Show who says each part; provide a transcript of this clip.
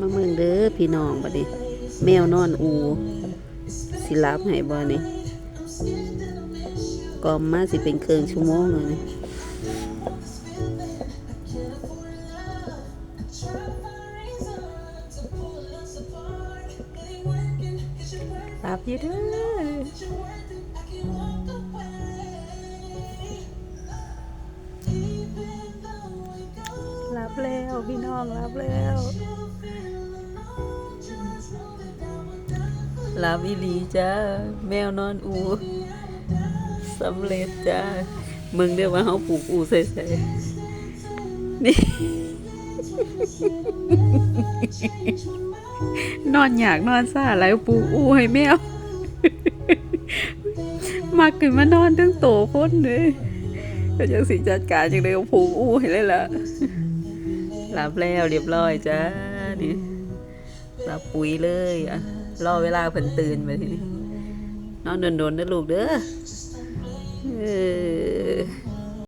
Speaker 1: มาเมืองเด้อพี่น้องบัดนี้ แมวนอนอู สิรับให้บ่นี่กอมมาสิเป็นเครื่องชั่วโมงเลยนี่รับอยู่เด้อ รับแล้วพี่น้องรับแล้วรับอีหลีจ้าแมวนอนอูสำเร็จจ้ามึงเดี๋ยวว่าเขาปลูกอูใส่ใส่นี่นอนอยากนอนซาแล้วปลูกอูให้แมวมาขึ้นมานอนทั้งโตคนเลยก็ยังสิจัดการจังเลยผูกอู้ให้เลยล่ะ รับแล้วเรียบร้อยจ้านี่รับปุ๋ยเลยอะรอเวลาเพิ่นตื่นไปทีนี้นอนโดนๆนะลูกเด้อเออ